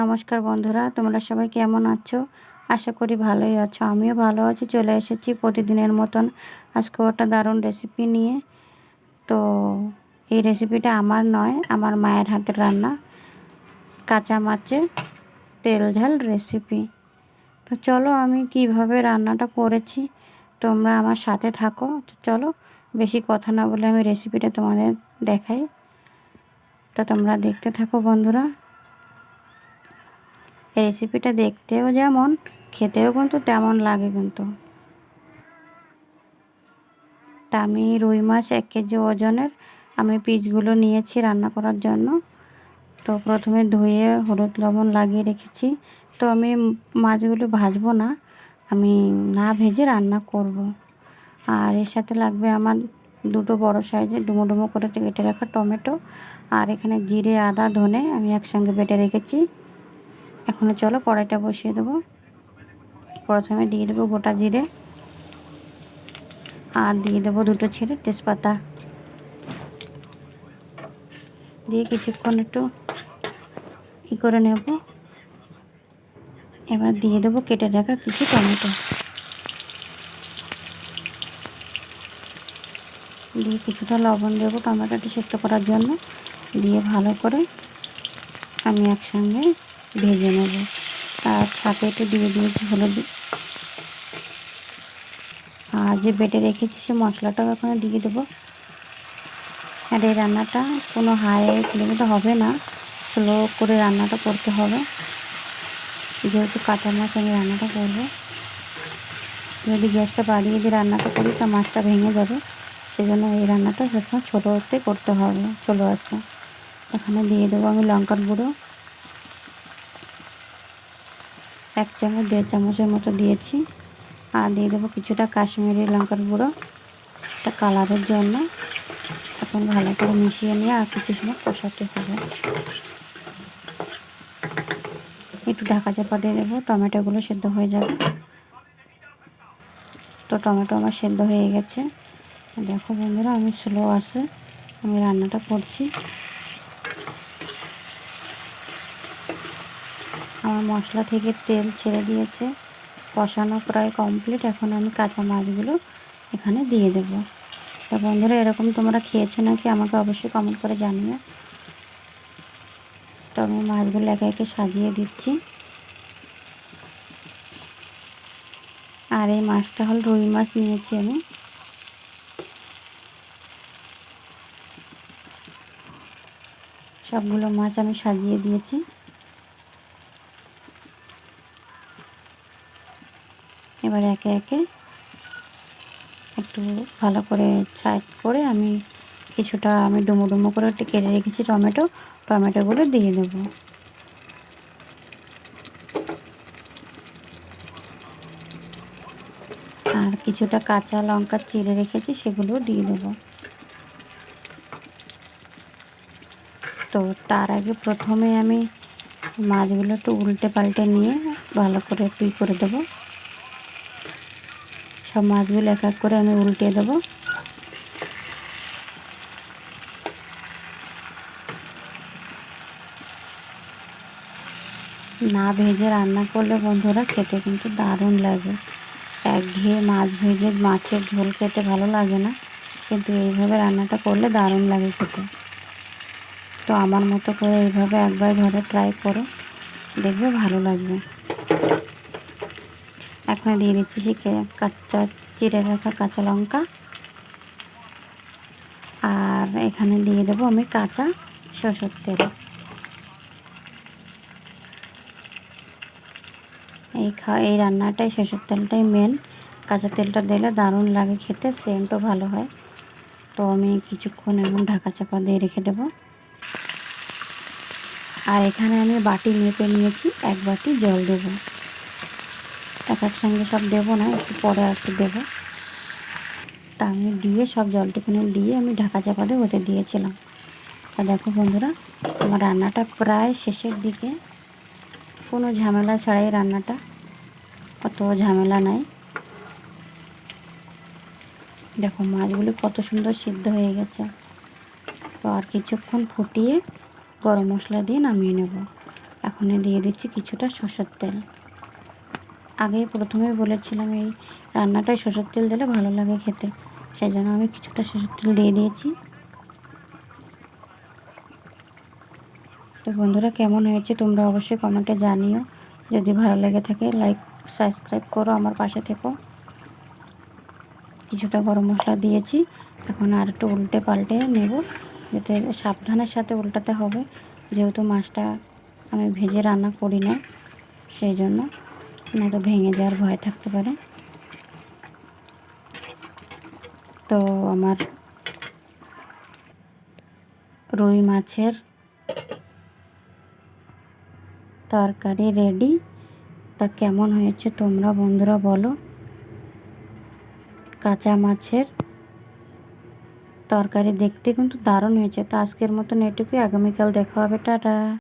নমস্কার বন্ধুরা, তোমরা সবাই কেমন আছো? আশা করি ভালোই আছো। আমিও ভালো আছি, চলে এসেছি প্রতিদিনের মতন। আজকে একটা দারুণ রেসিপি নিয়ে। তো এই রেসিপিটা আমার নয়, আমার মায়ের হাতের রান্না। কাঁচা মাছে তেল ঝাল রেসিপি তো চলো আমি কীভাবে রান্নাটা করেছি, তোমরা আমার সাথে থাকো। তো চলো, বেশি কথা না বলে আমি রেসিপিটা তোমাদের দেখাই। তো তোমরা দেখতে থাকো বন্ধুরা। এই রেসিপিটা দেখতেও যেমন, খেতেও কিন্তু তেমন লাগে কিন্তু। তা আমি রুই মাছ এক কেজি ওজনের আমি পিসগুলো নিয়েছি রান্না করার জন্য। তো প্রথমে ধুয়ে হলুদ লবণ লাগিয়ে রেখেছি। তো আমি মাছগুলো ভাজবো না, আমি না ভেজে রান্না করব। আর এর সাথে লাগবে আমার দুটো বড় সাইজের ডুমো ডুমো করে কেটে রাখা টমেটো। আর এখানে জিরে, আদা, ধনে আমি একসঙ্গে বেটে রেখেছি। এখনও চলো কড়াইটা বসিয়ে দেবো। প্রথমে দিয়ে দেবো গোটা জিরে আর দিয়ে দেবো দুটো ছেড়ে তেজপাতা। দিয়ে কিছুক্ষণ একটু ই করে নেব। এবার দিয়ে দেবো কেটে রাখা কিছু টমেটো। দিয়ে কিছুটা লবণ দেবো টমেটোটি সেদ্ধ করার জন্য। দিয়ে ভালো করে আমি একসঙ্গে ভেজে নেব। আর সাথে একটু দিয়ে দিয়েছি হলুদ। আর যে বেটে রেখেছি সে মশলাটাও এখানে দিয়ে দেবো। আর এই রান্নাটা কোনো হাই ফ্লেমে হবে না। স্লো করে রান্নাটা করতে হবে। যেহেতু কাঁচা মাছ আমি রান্নাটা করব। যদি গ্যাসটা বাড়িয়ে দিয়ে রান্নাটা করি তা মাছটা ভেঙে যাবে। সেজন্য এই রান্নাটা সবসময় ছোটোতে করতে হবে। চলে আসছে এখানে দিয়ে দেবো আমি লঙ্কার গুঁড়ো। এক চামচ, দেড় চামচের মতো দিয়েছি। আর দিয়ে দেবো কিছুটা কাশ্মীরি লঙ্কার গুঁড়ো। একটা কালারের জন্য। এখন ভালো করে মিশিয়ে নিয়ে আর কিছু সময় কষাতে হবে। একটু ঢাকা চাপা দিয়ে দেবো, টমেটোগুলো সেদ্ধ হয়ে যাবে। তো টমেটো আমার সেদ্ধ হয়ে গেছে। দেখো বন্ধুরা, আমি স্লো আছে। আমি রান্নাটা করছি। আমার মশলা থেকে তেল ছেড়ে দিয়েছে। কষানো প্রায় কমপ্লিট এখন আমি কাঁচা মাছগুলো এখানে দিয়ে দেব। তা বন্ধুরা, এরকম তোমরা খেয়েছো নাকি আমাকে অবশ্যই কমেন্ট করে জানিও। তো আমি মাছগুলো একে একে সাজিয়ে দিচ্ছি। আর এই মাছটা হল রুই মাছ নিয়েছি আমি। সবগুলো মাছ আমি সাজিয়ে দিয়েছি। এবার একে একে একটু ভালো করে সাইড করে আমি কিছুটা আমি ডুমো ডুমো করে একটু কেটে রেখেছি টমেটো। টমেটোগুলো দিয়ে দেব। আর কিছুটা কাঁচা লঙ্কা চিড়ে রেখেছি, সেগুলো দিয়ে দেব। তো তার আগে প্রথমে আমি মাছগুলো একটু উল্টে পাল্টে নিয়ে ভালো করে একটু করে দেবো। সব মাছগুলো এক এক করে আমি উল্টে দেবো। না ভেজে রান্না করলে বন্ধুরা খেতে কিন্তু দারুণ লাগে। একঘেয়ে মাছ ভেজে মাছের ঝোল খেতে ভালো লাগে না, কিন্তু এইভাবে রান্নাটা করলে দারুণ লাগে খেতে। তো আমার মতো করে এইভাবে একবার ঘরে ট্রাই করো, দেখবে ভালো লাগবে। এখন দিয়ে দিচ্ছি সে কাঁচা চিড়ে রাখা কাঁচা লঙ্কা। আর এখানে দিয়ে দেবো আমি কাঁচা সরষের তেল। এই খা, এই রান্নাটাই সরষের তেলটাই মেন কাঁচা তেলটা দিলে দারুণ লাগে খেতে, সেন্টও ভালো হয়। তো আমি কিছুক্ষণ এমন ঢাকা চাপা দিয়ে রেখে দেব। আর এখানে আমি বাটি মেপে নিয়েছি, এক বাটি জল দেবো। এক সঙ্গে সব দেবো না, একটু পরে একটু দেবো। তা আমি দিয়ে সব জলটুকুনি দিয়ে আমি ঢাকা চাপা দিয়ে ওতে দিয়েছিলাম। তা দেখো বন্ধুরা, আমার রান্নাটা প্রায় শেষের দিকে। কোনো ঝামেলা ছাড়াই রান্নাটা, অত ঝামেলা নাই। দেখো মাছগুলি কত সুন্দর সিদ্ধ হয়ে গেছে। তো আর কিছুক্ষণ ফুটিয়ে গরম মশলা দিয়ে নামিয়ে নেব। এখন দিয়ে দিচ্ছি কিছুটা সরষের তেল। আগে প্রথমেই বলেছিলাম এই রান্নাটায় সরষের তেল দিলে ভালো লাগে খেতে। সেই জন্য আমি কিছুটা সরষের তেল দিয়ে দিয়েছি। তো বন্ধুরা, কেমন হয়েছে তোমরা অবশ্যই কমেন্টে জানিও। যদি ভালো লেগে থাকে, লাইক, সাবস্ক্রাইব করো আমার পাশে থেকো। কিছুটা গরম মশলা দিয়েছি। এখন আর একটু উল্টে পাল্টে নেব, যাতে সাবধানের সাথে উল্টাতে হবে। যেহেতু মাছটা আমি ভেজে রান্না করি না, সেই জন্য না তো ভেঙে যাওয়ার ভয় থাকতে পারে। তো আমার রুই মাছের তরকারি রেডি তা কেমন হয়েছে তোমরা বন্ধুরা বলো। কাঁচা মাছের তরকারি দেখতে কিন্তু দারুণ হয়েছে। তো আজকের মতন এটুকুই। আগামীকাল দেখা হবে। টাটা।